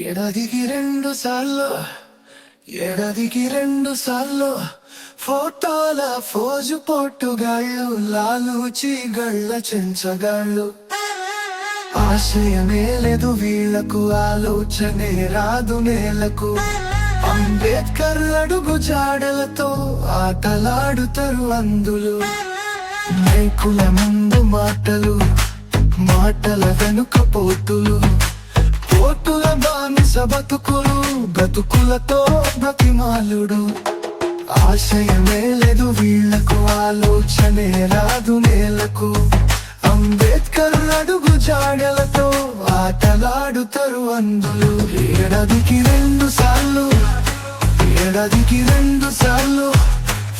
ఎడదికి రెండు సార్లు ఎడదికి రెండు సార్లు. ఫోటోల ఫోజు పొట్టుగాళ్ళు లాలూచి గళ్ళ చెంచగాళ్ళు. ఆశయమే లేదు వీళ్ళకు ఆలోచనే రాదు నేలకు. అంబేద్కర్ అడుగు జాడలతో ఆటలాడుతారు అందులు. మైకుల ముందు మాటలు మాటల వెనుక పోతులు. పోతుల బానిస బతుకులు బతుకులతో బతిమాలుడు ఆశయమే లేదు వీళ్ళకు ఆలోచనే రాదు నేలకు. అంబేద్కర్ అడుగు జాడలతో ఆటలాడుతారు అందులు. ఏడాదికి రెండు సార్లు ఏడాదికి రెండు సార్లు.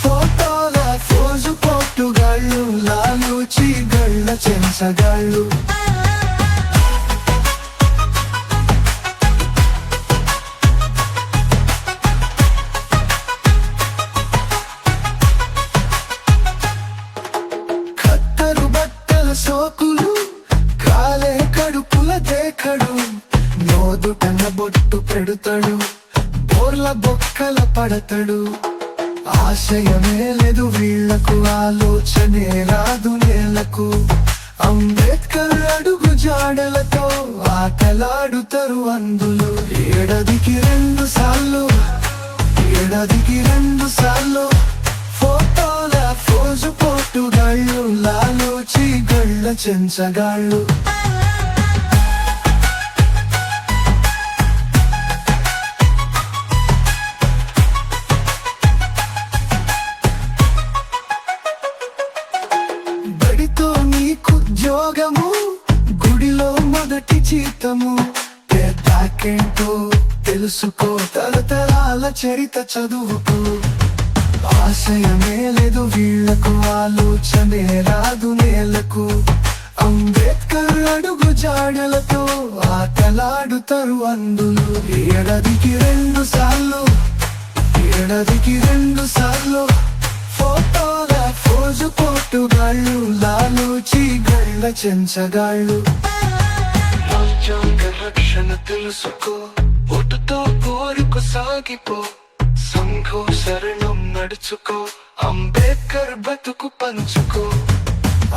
ఫోటోల ఫోజు పోటుగాళ్ళు లాలూచి గళ్ళ చెంచగాళ్ళు. నోదుటన బొట్టు పెడుతాడు బోర్ల బొక్కల పడతాడు. ఆశయమే లేదు వీళ్ళకు ఆలోచనే రాదు నేలకు. అంబేద్కర్ అడుగు జాడలతో ఆటలాడుతారు అందులు. ఏడాదికి రెండు సార్లు ఏడాదికి రెండు సార్లు. ఫోటోల ఫోజు పోటుగాళ్ళు లాలోచి గళ్ళ చెంచగాళ్ళు. ఉద్యోగము గుడిలో మొదటి జీతము. పేదాకేంటో తెలుసుకో తరతరాల చరిత చదువుకు. ఆశయమే లేదు వీళ్ళకు ఆలోచనే రాదు నేలకు. అంబేద్కర్ అడుగు జాడలతో ఆటలాడుతారు అందులు. ఏడాదికి రెండు సార్లు ఏడాదికి రెండు సార్లు ఫోటో చెంచగాళ్ళు రాజ్యాంగ రక్షణ తెలుసుకో ఒటుతో సాగిపో. సంఘో శరణం నడుచుకో అంబేద్కర్ బతుకు పంచుకో.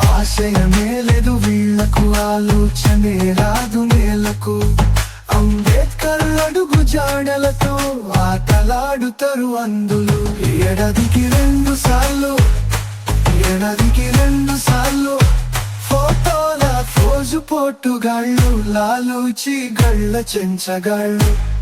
ఆశయమే లేదు వీళ్ళకు ఆలోచనే రాదు నేలకు. అంబేద్కర్ అడుగు జాడలతో ఆటలాడుతారు అందులు. ఏడాదికి రెండు పోటుగాళ్ళు లాలూచి గళ్ళ చెంచగాళ్ళు.